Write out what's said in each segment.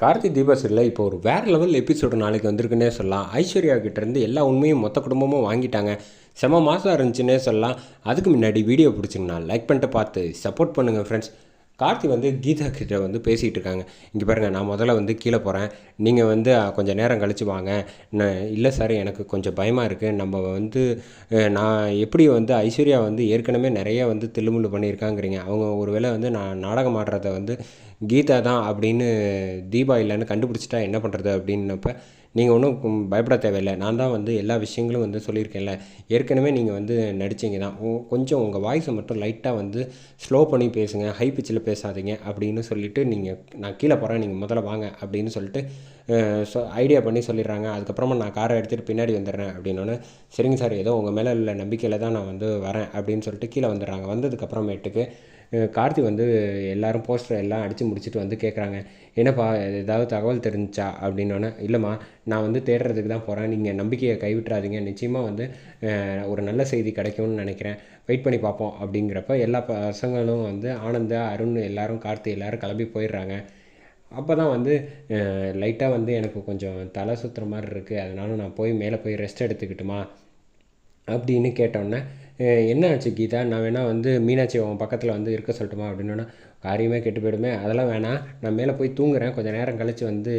கார்த்தி தீபாசரியில் இப்போ ஒரு வேறு லெவல் எபிசோடு நாளைக்கு வந்திருக்குன்னே சொல்லலாம். ஐஸ்வர்யா கிட்டேருந்து எல்லா உண்மையும் மொத்த குடும்பமும் வாங்கிட்டாங்க. செம மாதம் இருந்துச்சுன்னே சொல்லலாம். அதுக்கு முன்னாடி வீடியோ பிடிச்சிங்கன்னா லைக் பண்ணிட்டு பார்த்து சப்போர்ட் பண்ணுங்கள் ஃப்ரெண்ட்ஸ் கார்த்தி வந்து கீதா கிட்ட வந்து பேசிகிட்டு இருக்காங்க. இங்கே பாருங்கள் நான் முதல்ல வந்து கீழே போகிறேன் நீங்கள் வந்து கொஞ்சம் நேரம் கழிச்சு வாங்க. நான் இல்லை சார் எனக்கு கொஞ்சம் பயமாக இருக்குது நம்ம வந்து நான் எப்படி வந்து ஐஸ்வர்யா வந்து ஏற்கனவே நிறைய வந்து தில்லுமுள்ளு பண்ணியிருக்காங்கிறீங்க. அவங்க ஒரு வேளை வந்து நான் நாடகம் ஆடுறத வந்து கீதா தான் அப்படின்னு தீபா இல்லைன்னு கண்டுபிடிச்சிட்டா என்ன பண்ணுறது அப்படின்னப்ப நீங்கள் ஒன்றும் பயப்பட தேவையில்லை. நான் தான் வந்து எல்லா விஷயங்களும் வந்து சொல்லியிருக்கேன்ல. ஏற்கனவே நீங்கள் வந்து நடிச்சிங்க தான் உ- கொஞ்சம் உங்கள் வாய்ஸை மட்டும் லைட்டாக வந்து ஸ்லோ பண்ணி பேசுங்க ஹை பிச்சில் பேசாதீங்க அப்படின்னு சொல்லிவிட்டு நீங்கள் நான் கீழே போகிறேன் நீங்கள் முதல்ல வாங்க அப்படின்னு சொல்லிட்டு ஸோ ஐடியா பண்ணி சொல்லிடுறாங்க. அதுக்கப்புறமா நான் காரை எடுத்துகிட்டு பின்னாடி வந்துடுறேன் அப்படின்னோடனே சரிங்க சார் ஏதோ உங்கள் மேலே உள்ள நம்பிக்கையில் தான் நான் வந்து வரேன் அப்படின்னு சொல்லிட்டு கீழே வந்துடுறாங்க. வந்ததுக்கப்புறமேட்டுக்கு கார்த்தி வந்து எல்லாரும் போஸ்டர் எல்லாம் அடித்து முடிச்சுட்டு வந்து கேட்குறாங்க என்னப்பா ஏதாவது தகவல் தெரிஞ்சா? அப்படின்னோடனே இல்லைம்மா நான் வந்து தேடுறதுக்கு தான் போகிறேன் நீங்கள் நம்பிக்கையை கைவிட்றாதீங்க நிச்சயமாக வந்து ஒரு நல்ல செய்தி கிடைக்கும்னு நினைக்கிறேன். வெயிட் பண்ணி பார்ப்போம். அப்படிங்கிறப்ப எல்லா பசங்களும் வந்து ஆனந்தா அருண் எல்லாரும் கார்த்தி எல்லோரும் கிளம்பி போயிடுறாங்க. அப்போ தான் வந்து லைட்டாக வந்து எனக்கு கொஞ்சம் தலை சுற்றுற மாதிரி இருக்குது அதனால நான் போய் மேலே போய் ரெஸ்ட் எடுத்துக்கிட்டுமா? அப்படின்னு கேட்டோன்னே என்னாச்சு என்ன ஆச்சு கீதா? நான் வேணால் வந்து மீனாட்சி உன் பக்கத்தில் வந்து இருக்க சொல்லட்டுமா? அப்படின்னா காரியமே கெட்டு போயிடுமே அதெல்லாம் வேணாம் நான் மேலே போய் தூங்குறேன் கொஞ்சம் நேரம் கழித்து வந்து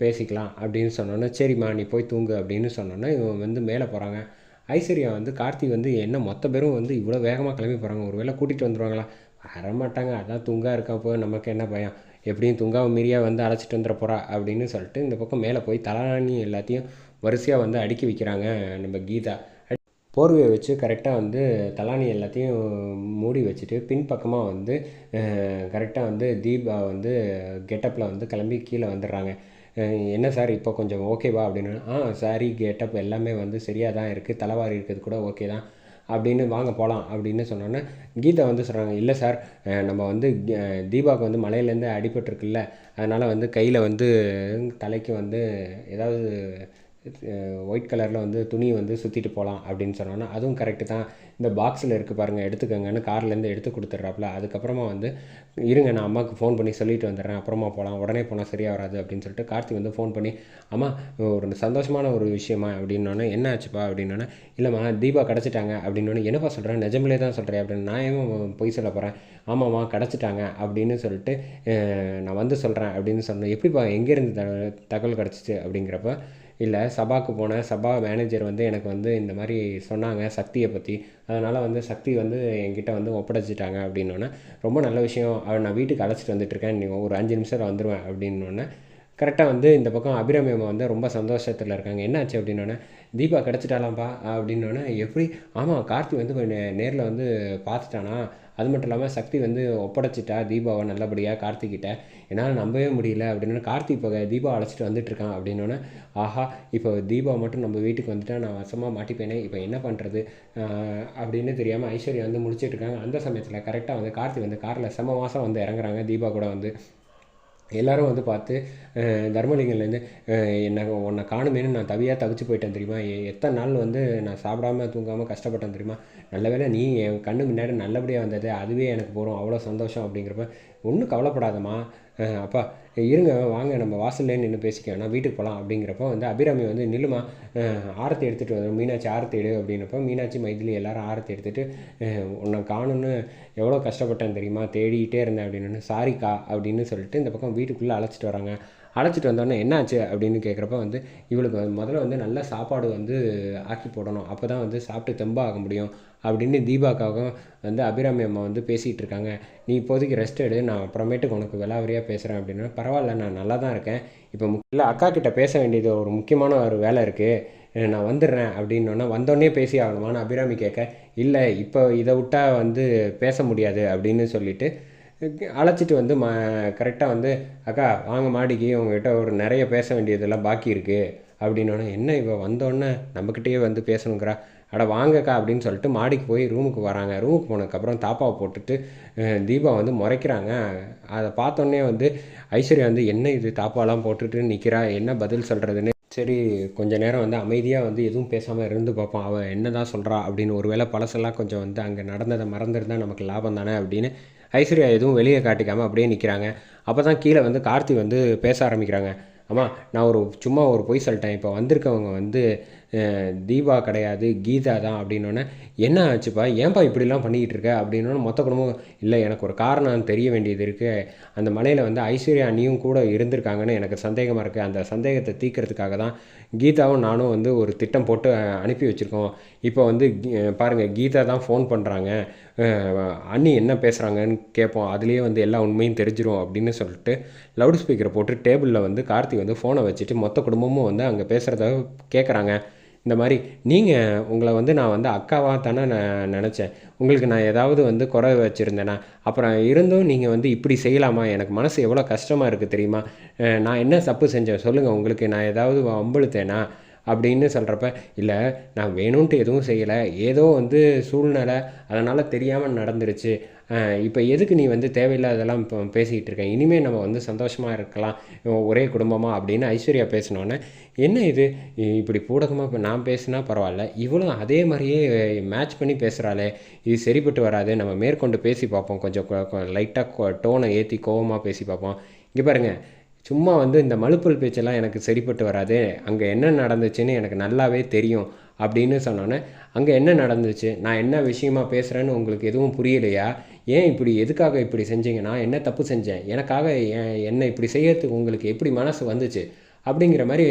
பேசிக்கலாம் அப்படின்னு சொன்னோன்னே சரிம்மா நீ போய் தூங்கு அப்படின்னு சொன்னோன்னே இவன் வந்து மேலே போகிறாங்க ஐஸ்வர்யா வந்து கார்த்தி வந்து என்ன மொத்த பேரும் வந்து இவ்வளோ வேகமாக கிளம்பி போகிறாங்க ஒரு வேளை கூட்டிகிட்டு வந்துடுவாங்களா வரமாட்டாங்க அதான் தூங்கா இருக்கா போய் நமக்கு என்ன பயம்? எப்படியும் தூங்காவை மீறியா வந்து அழைச்சிட்டு வந்துட போகிறா அப்படின்னு சொல்லிட்டு இந்த பக்கம் மேலே போய் தலாணி எல்லாத்தையும் வரிசையாக வந்து அடுக்கி வைக்கிறாங்க நம்ம கீதா. போர்வையை வச்சு கரெக்டாக வந்து தலானி எல்லாத்தையும் மூடி வச்சுட்டு பின்பக்கமாக வந்து கரெக்டாக வந்து தீபா வந்து கெட்டப்பில் வந்து கிளம்பி கீழே வந்துடுறாங்க. என்ன சார் இப்போ கொஞ்சம் ஓகேவா அப்படின்னு ஆ சாரி கெட்டப் எல்லாமே வந்து சரியாக தான் இருக்குது தலைவாரி இருக்கிறது கூட ஓகே தான் அப்படின்னு வாங்க போகலாம் அப்படின்னு சொன்னோன்னே கீதா வந்து சொல்கிறாங்க இல்லை சார் நம்ம வந்து தீபாவுக்கு வந்து மலையிலேருந்து அடிபட்டுருக்குல்ல அதனால் வந்து கையில் வந்து தலைக்கு வந்து ஏதாவது ஒயிட் கலரில் வந்து துணி வந்து சுற்றிட்டு போகலாம் அப்படின்னு சொன்னோன்னா அதுவும் கரெக்டு தான். இந்த பாக்ஸில் இருக்குது பாருங்கள் எடுத்துக்கோங்கன்னு கார்லேருந்து எடுத்து கொடுத்துட்றாப்புல. அதுக்கப்புறமா வந்து இருங்க நான் அம்மாவுக்கு ஃபோன் பண்ணி சொல்லிட்டு வந்துடுறேன். அப்புறமா போகலாம் உடனே போனால் சரியாக வராது அப்படின்னு சொல்லிட்டு கார்த்தி வந்து ஃபோன் பண்ணி அம்மா ஒரு சந்தோஷமான ஒரு விஷயமா? அப்படின்னோடனே என்ன ஆச்சுப்பா அப்படின்னோடனே இல்லைம்மா தீபா கிடச்சிட்டாங்க. அப்படின்னோடனே என்னப்பா சொல்கிறேன் நிஜமிலே தான் சொல்கிறேன் அப்படின்னு நான் ஏன் பொய் சொல்ல போகிறேன் ஆமாம்மா கிடச்சிட்டாங்க. அப்படின்னு சொல்லிட்டு நான் வந்து சொல்கிறேன் அப்படின்னு சொன்னேன் எப்படிப்பா எங்கேருந்து த தகவல் கிடச்சிச்சு? அப்படிங்கிறப்ப இல்லை சபாவுக்கு போனேன். சபா மேனேஜர் வந்து எனக்கு வந்து இந்த மாதிரி சொன்னாங்க சக்தியை பற்றி அதனால் வந்து சக்தி வந்து என்கிட்ட வந்து ஒப்படைச்சிட்டாங்க அப்படின்னோடனே ரொம்ப நல்ல விஷயம். அவ- நான் வீட்டுக்கு அழைச்சிட்டு வந்துட்டுருக்கேன் நீங்கள் ஒரு அஞ்சு நிமிஷத்தில் வந்துடுவேன் அப்படின்னோடனே கரெக்டாக வந்து இந்த பக்கம் அபிரமியம்மா வந்து ரொம்ப சந்தோஷத்தில் இருக்காங்க. என்னாச்சு அப்படின்னோடனே தீபா கிடச்சிட்டாலாம்ப்பா அப்படின்னோடனே எப்படி? ஆமாம் கார்த்தி வந்து நேரில் வந்து பார்த்துட்டானா அது மட்டும் இல்லாமல் சக்தி வந்து ஒப்படைச்சிட்டா தீபாவை நல்லபடியாக கார்த்திக்கிட்ட என்னால் நம்பவே முடியல அப்படின்னு கார்த்தி இப்போ தீபா அழைச்சிட்டு வந்துட்டுருக்கான் அப்படின்னோடனே ஆஹா இப்போ தீபா மட்டும் நம்ம வீட்டுக்கு வந்துட்டா நான் வசமாக மாட்டிப்பேனே இப்போ என்ன பண்ணுறது அப்படின்னு தெரியாமல் ஐஸ்வர்யா வந்து முடிச்சிட்டு இருக்காங்க. அந்த சமயத்தில் கரெக்டாக வந்து கார்த்தி வந்து காரில் செம மாதம் வந்து இறங்குறாங்க தீபா கூட வந்து. எல்லாரும் வந்து பார்த்து தர்மலிங்கம்லேருந்து என்னை உன்னை காணுமேனு நான் தவியாக தவிச்சு போயிட்டேன் தெரியுமா? எத்தனை நாள் வந்து நான் சாப்பிடாம தூங்காமல் கஷ்டப்பட்டேன் தெரியுமா? நல்ல வேளை நீ என் கண்ணு முன்னாடி நல்லபடியாக வந்தது அதுவே எனக்கு போகிறோம் அவ்வளோ சந்தோஷம் அப்படிங்கிறப்ப ஒன்றும் கவலைப்படாதம்மா. அப்பா இருங்க வாங்க நம்ம வாசல்லே நின்று பேசிக்க நான் வீட்டுக்கு போகலாம் அப்படிங்கிறப்ப வந்து அபிராமி வந்து நில்லுமா ஆரத்தை ஆரத்தி எடுத்துகிட்டு வரும் மீனாட்சி ஆரத்தி எடு அப்படின்னப்போ மீனாட்சி மைதிலி எல்லாரும் ஆரத்தி எடுத்துகிட்டு உன்னை காணும்னு எவ்வளோ கஷ்டப்பட்டேன் தெரியுமா? தேடிக்கிட்டே இருந்தேன் அப்படின்னு சாரிக்கா அப்படின்னு சொல்லிட்டு இந்த பக்கம் வீட்டுக்குள்ளே அழைச்சிட்டு வராங்க. அழைச்சிட்டு வந்தோடனே என்னாச்சு அப்படின்னு கேட்குறப்ப வந்து இவளுக்கு முதல்ல வந்து நல்ல சாப்பாடு வந்து ஆக்கி போடணும். அப்போ தான் வந்து சாப்பிட்டு தெம்பாக ஆக முடியும். அப்படின்னு தீபாக்காகவும் வந்து அபிராமி அம்மா வந்து பேசிகிட்டு இருக்காங்க. நீ இப்போதைக்கு ரெஸ்ட் எடு நான் அப்புறமேட்டுக்கு உனக்கு விலாவரியாக பேசுகிறேன் அப்படின்னா பரவாயில்ல நான் நல்லா தான் இருக்கேன். இப்போ முக்கிய இல்லை அக்கா கிட்ட பேச வேண்டியது ஒரு முக்கியமான ஒரு வேலை இருக்குது நான் வந்துடுறேன் அப்படின்னோடனே வந்தோடனே பேசி ஆகணுமான்னு அபிராமி கேட்க இல்லை இப்போ இதை விட்டால் வந்து பேச முடியாது அப்படின்னு சொல்லிட்டு அழைச்சிட்டு வந்து ம கரெக்டாக வந்து அக்கா வாங்க மாடிக்கு உங்ககிட்ட ஒரு நிறைய பேச வேண்டியதெல்லாம் பாக்கி இருக்குது அப்படின்னோடனே என்ன இப்போ வந்தோடனே நம்மக்கிட்டேயே வந்து பேசணுங்கிறா? அட வாங்கக்கா அப்படின்னு சொல்லிட்டு மாடிக்கு போய் ரூமுக்கு வராங்க. ரூமுக்கு போனதுக்கப்புறம் தாப்பாவை போட்டுட்டு தீபா வந்து முறைக்கிறாங்க. அதை பார்த்தோன்னே வந்து ஐஸ்வர்யா வந்து என்ன இது தாப்பாலாம் போட்டுட்டு நிற்கிறா என்ன பதில் சொல்கிறதுன்னு சரி கொஞ்ச நேரம் வந்து அமைதியாக வந்து எதுவும் பேசாமல் இருந்து பார்ப்போம். அவள் என்ன தான் சொல்கிறா அப்படின்னு ஒருவேளை பழசெல்லாம் கொஞ்சம் வந்து அங்கே நடந்ததை மறந்துருந்தா நமக்கு லாபம் தானே அப்படின்னு ஐஸ்வர்யா எதுவும் வெளியே காட்டிக்காமல் அப்படியே நிற்கிறாங்க அப்போ தான் கீழே வந்து கார்த்தி வந்து பேச ஆரம்பிக்கிறாங்க. அம்மா நான் ஒரு சும்மா ஒரு பொய் சொல்லிட்டேன். இப்போ வந்திருக்கவங்க வந்து தீபா கிடையாது கீதா தான் அப்படின்னோடனே என்ன ஆச்சுப்பா? ஏன்பா இப்படிலாம் பண்ணிக்கிட்டு இருக்க? அப்படின்னோடனே மொத்த குடும்பம் இல்லை எனக்கு ஒரு காரணம் தெரிய வேண்டியது இருக்குது அந்த மலையில் வந்து ஐஸ்வர்யா அண்ணியும் கூட இருந்திருக்காங்கன்னு எனக்கு சந்தேகமாக இருக்குது அந்த சந்தேகத்தை தீக்கிறதுக்காக தான் கீதாவும் நானும் வந்து ஒரு திட்டம் போட்டு அனுப்பி வச்சுருக்கோம். இப்போ வந்து கீ- கீதா தான் ஃபோன் பண்ணுறாங்க அண்ணி என்ன பேசுகிறாங்கன்னு கேட்போம். அதுலேயே வந்து எல்லா உண்மையும் தெரிஞ்சிரும் அப்படின்னு சொல்லிட்டு லவுட் ஸ்பீக்கரை போட்டு டேபிளில் வந்து கார்த்தி வந்து ஃபோனை வச்சுட்டு மொத்த குடும்பமும் வந்து அங்கே பேசுகிறத கேட்குறாங்க இந்த மாதிரி நீங்கள் உங்களை வந்து நான் வந்து அக்காவாக தானே நான் நினச்சேன். உங்களுக்கு நான் ஏதாவது வந்து குறை வச்சுருந்தேனா அப்புறம் இருந்தும் நீங்கள் வந்து இப்படி செய்யலாமா? எனக்கு மனசு எவ்வளோ கஷ்டமாக இருக்குது தெரியுமா? நான் என்ன தப்பு செஞ்சேன்? சொல்லுங்கள் உங்களுக்கு நான் ஏதாவது வம்புழுத்தேனா? அப்படின்னு சொல்கிறப்ப இல்லை நான் வேணும்ன்ட்டு எதுவும் செய்யலை. ஏதோ வந்து சூழ்நிலை அதனால் தெரியாமல் நடந்துருச்சு. இப்போ எதுக்கு நீ வந்து தேவையில்லாதெல்லாம் இப்போ பேசிக்கிட்டு இருக்க? இனிமேல் நம்ம வந்து சந்தோஷமாக இருக்கலாம். ஒரே குடும்பமாக அப்படின்னு ஐஸ்வர்யா பேசினோன்னே என்ன இது? இப்படி பூடகமாக இப்போ நான் பேசினா பரவாயில்ல. இவளும் அதே மாதிரியே மேட்ச் பண்ணி பேசுகிறாளே இது சரிப்பட்டு வராது. நம்ம மேற்கொண்டு பேசி பார்ப்போம். கொஞ்சம் லைட்டாக டோனை ஏற்றி கோவமாக பேசி பார்ப்போம். இங்கே பாருங்கள் சும்மா வந்து இந்த மலுப்பல் பேச்செல்லாம் எனக்கு சரிப்பட்டு வராது. அங்கே என்ன நடந்துச்சுன்னு எனக்கு நல்லாவே தெரியும். அப்படின்னு சொன்னோன்னே அங்கே என்ன நடந்துச்சு? நான் என்ன விஷயமா பேசுகிறேன்னு உங்களுக்கு எதுவும் புரியலையா? ஏன் இப்படி எதுக்காக இப்படி செஞ்சீங்க? நான் என்ன தப்பு செஞ்சேன்? எனக்காக ஏன் இப்படி செய்யறதுக்கு உங்களுக்கு எப்படி மனசு வந்துச்சு? அப்படிங்கிற மாதிரி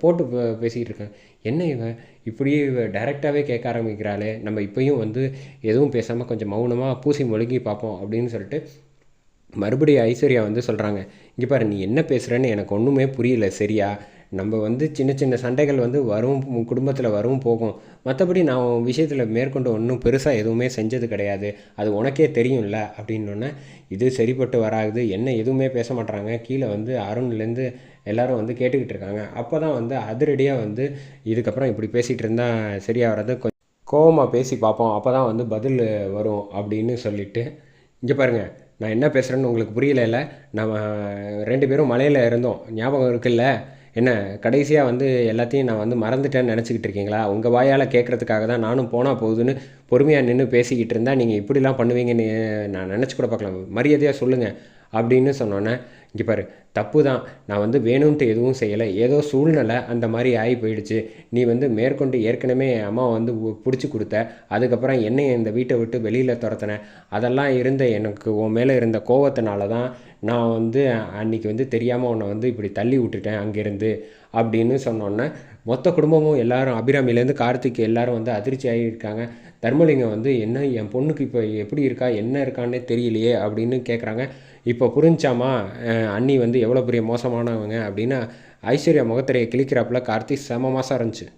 போட்டு பேசிக்கிட்டு இருக்கேன். என்ன இவன் இப்படியே இவ டைரெக்டாகவே கேட்க ஆரம்பிக்கிறாளே. நம்ம இப்பயும் வந்து எதுவும் பேசாமல் கொஞ்சம் மௌனமாக பூசி மொழுகி பார்ப்போம் அப்படின்னு சொல்லிட்டு மறுபடியும் ஐஸ்வர்யா வந்து சொல்கிறாங்க இங்கே பாரு நீ என்ன பேசுகிறேன்னு எனக்கு ஒன்றுமே புரியல சரியா? நம்ம வந்து சின்ன சின்ன சண்டைகள் வந்து வரும் குடும்பத்தில் வரும் போகும். மற்றபடி நான் உன் விஷயத்தில் மேற்கொண்டு ஒன்றும் பெருசாக எதுவுமே செஞ்சது கிடையாது. அது உனக்கே தெரியும்ல? அப்படின்னோடனே இது சரிப்பட்டு வராது. என்ன எதுவுமே பேச மாட்டுறாங்க கீழே வந்து அருண்லேருந்து எல்லாரும் வந்து கேட்டுக்கிட்டு இருக்காங்க. அப்போ தான் வந்து அதிரடியாக வந்து இதுக்கப்புறம் இப்படி பேசிகிட்டு இருந்தால் சரியாக வராது கொஞ்சம் கோவமாக பேசி பார்ப்போம். அப்போ தான் வந்து பதில் வரும் அப்படின்னு சொல்லிட்டு. இங்கே பாருங்கள் நான் என்ன பேசுகிறேன்னு உங்களுக்கு புரியல நம்ம ரெண்டு பேரும் மலையில் இருந்தோம். ஞாபகம் இருக்குல்ல? என்ன கடைசியாக வந்து எல்லாத்தையும் நான் வந்து மறந்துட்டேன்னு நினச்சிக்கிட்டு இருக்கீங்களா? உங்கள் வாயால் கேட்குறதுக்காக தான் நானும் போனால் போகுதுன்னு பொறுமையாக நின்று பேசிக்கிட்டு இருந்தால் நீங்கள் இப்படிலாம் பண்ணுவீங்கன்னு நான் நினச்சி கூட பார்க்கலாம் மரியாதையாக சொல்லுங்கள் அப்படின்னு சொன்னோன்னே இங்கே பாரு தப்பு தான் நான் வந்து வேணும்ன்ட்டு எதுவும் செய்யலை. ஏதோ சூழ்நிலை அந்த மாதிரி ஆகி போயிடுச்சு. நீ வந்து மேற்கொண்டு ஏற்கனவே என் அம்மா வந்து பிடிச்சி கொடுத்த. அதுக்கப்புறம் என்னை இந்த வீட்டை விட்டு வெளியில் துரத்தின. அதெல்லாம் இருந்த எனக்கு உன் மேலே இருந்த கோவத்தினால தான் நான் வந்து அன்னைக்கு வந்து தெரியாமல் உன்னை வந்து இப்படி தள்ளி விட்டுட்டேன் அங்கேருந்து அப்படின்னு சொன்னோன்னே. மொத்த குடும்பமும் எல்லாரும் அபிராமிலேருந்து கார்த்திக் எல்லாரும் வந்து அதிர்ச்சி ஆகியிருக்காங்க. தர்மலிங்கம் வந்து என்ன என் பொண்ணுக்கு இப்போ எப்படி இருக்கா? என்ன இருக்கான்னே தெரியலையே அப்படின்னு கேட்குறாங்க இப்போ புரிஞ்சாமா? அண்ணி வந்து எவ்வளோ பெரிய மோசமானவங்க அப்படின்னு ஐஸ்வர்யா முகத்திரையை கிழிக்கிறாப்புல கார்த்திக் செம மாதம் இருந்துச்சு